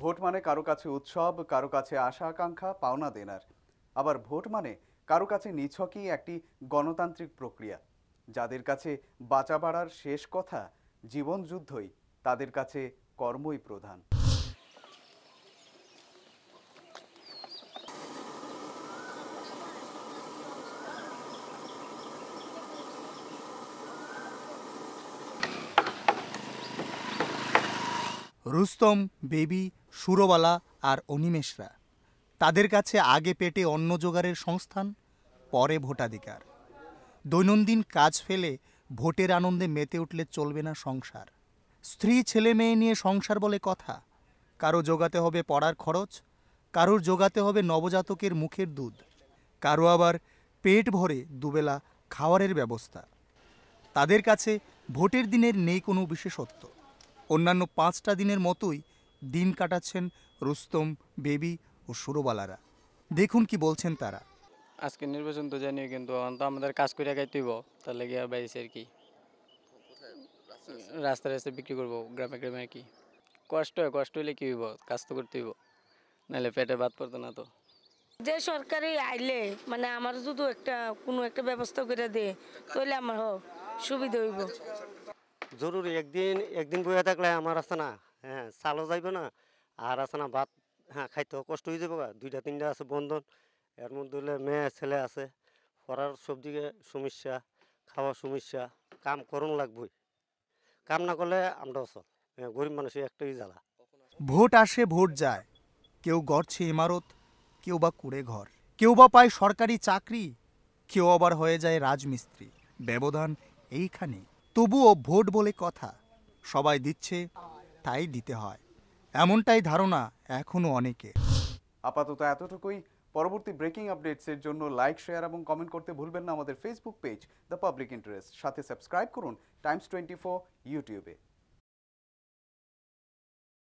Vote মানে কারও কাছে উৎসব, কারও কাছে আশা আকাঙ্ক্ষা, পাওনা দেনার। আবার ভোট মানে কারও কাছে নিছকই একটি গণতান্ত্রিক প্রক্রিয়া। যাদের কাছে বাঁচা বাড়ার শেষ কথা জীবনযুদ্ধই তাদের কাছে কর্মই প্রধান। রুস্তম, বেবি, সুরবালা আর অনিমেষরা। তাদের কাছে আগে পেটে অন্ন জোগাড়ের সংস্থান, পরে ভোটাধিকার। দৈনন্দিন কাজ ফেলে ভোটের আনন্দে মেতে উঠলে চলবে না সংসার। স্ত্রী ছেলে মেয়ে নিয়ে সংসার বলে কথা। কারও জোগাতে হবে পড়ার খরচ, কারোর জোগাতে হবে নবজাতকের মুখের দুধ। কারও আবার পেট ভরে দুবেলা খাওয়ারের ব্যবস্থা। তাদের কাছে ভোটের দিনের নেই কোনো বিশেষত্ব। অন্যান্য পাঁচটা দিনের মতোই দিন কাটাচ্ছেন রুস্তম বেবি ও সুরবালারা। দেখুন কি বলছেন তারা। আজকে নির্বাচন তো জানিও কিন্তু এখন তো আমাদের কাজ করে খাইতেইব তার লাগে আর বাইরেছে আর কি? রাস্তায় রাস্তায় বিক্রি করব গ্রামে গ্রামে আর কি। কষ্ট হয় কষ্ট হইলে কি হইব? কাজ তো করতে হইব নাহলে পেটে ভাত পড়তো না তো। যে সরকারি আইলে মানে আমার যদি একটা কোনো একটা ব্যবস্থা করে দে তাহলে আমার হোক সুবিধা হইব। জরুরি একদিন একদিন বইয়া থাকলে আমার আছে না হ্যাঁ চালও যাইব না আর আছে না ভাত হ্যাঁ খাইতে কষ্ট হয়ে যাব দুইটা তিনটা আছে বন্ধন এর মধ্যে হলে মেয়ে ছেলে আছে পড়ার সবদিকে সমস্যা খাওয়ার সমস্যা কাম করুন লাগবই কাম না করলে আমরা অসল হ্যাঁ, গরিব মানুষের একটাই জ্বালা। ভোট আসে ভোট যায় কেউ গড়ছে ইমারত কেউ বা কুড়ে ঘর কেউ বা পায় সরকারি চাকরি কেউ আবার হয়ে যায় রাজমিস্ত্রি ব্যবধান এইখানে তবুও ভোট বলে কথা। সবাই দিচ্ছে, তাই দিতে হয়। এমনটাই ধারণা এখনও অনেকে। আপাতত এতটুকুই। পরবর্তী ব্রেকিং আপডেটসের জন্য লাইক, শেয়ার এবং কমেন্ট করতে ভুলবেন না আমাদের Facebook page the Public Interest সাথে সাবস্ক্রাইব করুন টাইমস টোয়েন্টি ফোর ইউটিউবে